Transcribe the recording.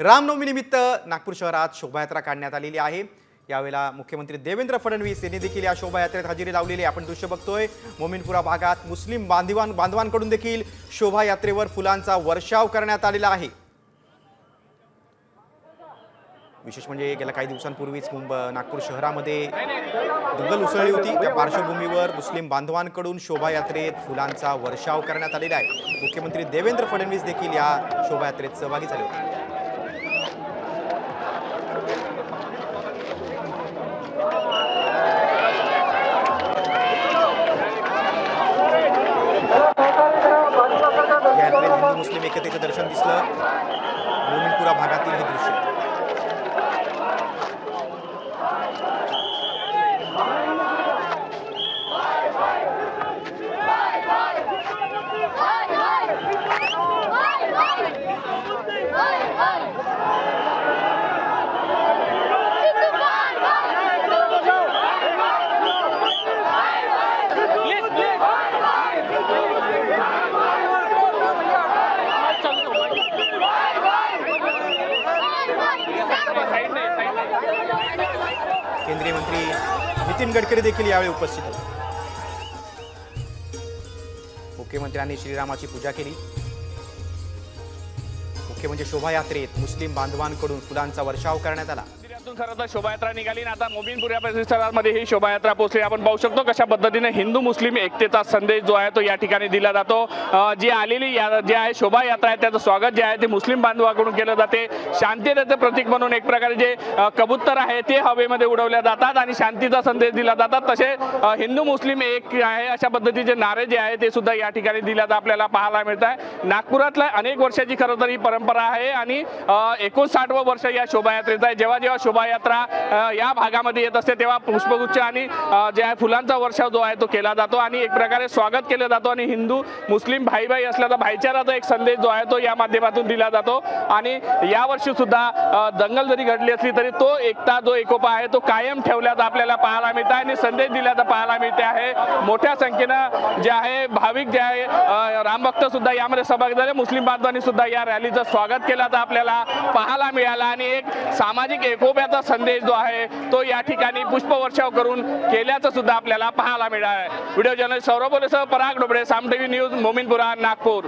रामनवमीनिमित्त नागपूर शहरात शोभायात्रा काढण्यात आलेली आहे. यावेळेला मुख्यमंत्री देवेंद्र फडणवीस यांनी देखील या शोभायात्रेत हजेरी लावलेली आहे. आपण दृश्य बघतोय मोमिनपुरा भागात मुस्लिम बांधिवान बांधवांकडून देखील शोभायात्रेवर फुलांचा वर्षाव करण्यात आलेला आहे. विशेष म्हणजे गेल्या काही दिवसांपूर्वीच मुंबई नागपूर शहरामध्ये दंगल उसळली होती. त्या पार्श्वभूमीवर मुस्लिम बांधवांकडून शोभायात्रेत फुलांचा वर्षाव करण्यात आलेला आहे. मुख्यमंत्री देवेंद्र फडणवीस देखील या शोभायात्रेत सहभागी झाले होते या यात्रेत हिंदू मुस्लिम एकतेचं दर्शन दिसलं. मोमिनपुरा भागातील हे दृश्य. केंद्रीय मंत्री नितीन गडकरी देखील यावेळी उपस्थित होते. मुख्यमंत्र्यांनी श्रीरामाची पूजा केली. मुख्य म्हणजे शोभायात्रेत मुस्लिम बांधवांकडून फुलांचा वर्षाव करण्यात आला. मंदिरातून खरं तर शोभायात्रा निघाली आणि आता मोबिनपूर परिसरामध्ये ही शोभायात्रा पोहोचली. आपण पाहू शकतो कशा पद्धतीने हिंदू मुस्लिम एकतेचा संदेश जो आहे तो या ठिकाणी दिला जातो. जी आलेली या जी आहे शोभायात्रा आहे त्याचं स्वागत जे आहे ते मुस्लिम बांधवाकडून केलं जाते. शांततेचं प्रतीक म्हणून एक प्रकारे जे कबूतर आहे ते हवेमध्ये उडवल्या जातात आणि शांतीचा संदेश दिला जातात. तसे हिंदू मुस्लिम एक आहे अशा पद्धतीचे नारे जे आहे ते सुद्धा या ठिकाणी दिल्यात आपल्याला पाहायला मिळत आहे. नागपुरातल्या अनेक वर्षाची खरं तर ही परंपरा आहे आणि एकोणसाठवं वर्ष या शोभायात्रेचं आहे. जेव्हा जेव्हा शोभायात्रा या भागामध्ये येत असते तेव्हा पुष्पगुच्छ आणि जे आहे फुलांचा वर्षाव जो आहे तो केला जातो आणि एक प्रकारे स्वागत केलं जातो आणि हिंदू मुस्लिम भाई भाई असल्याचा भाईचाराचा एक संदेश जो आहे तो या माध्यमातून दिला जातो. आणि यावर्षी सुद्धा दंगल जरी घडली असली तरी तो एकता जो एकोपा आहे तो कायम ठेवल्याचा आपल्याला पाहायला मिळत आहे आणि संदेश दिल्याचा पाहायला मिळते आहे. मोठ्या संख्येनं जे आहे भाविक जे आहे रामभक्त सुद्धा यामध्ये सहभागी झाले. मुस्लिम बांधवांनी सुद्धा या रॅलीचं स्वागत केल्याचं आपल्याला पाहायला मिळाला आणि एक सामाजिक एकोप्याचा संदेश जो आहे तो या ठिकाणी पुष्पवर्षाव करून केल्याचं सुद्धा आपल्याला पाहायला मिळालं आहे. व्हिडिओ जर्नलिस्ट सौरभ बोलेसह पराग डोबळे साम टीव्ही न्यूज मोमिनपुरा नागपूर.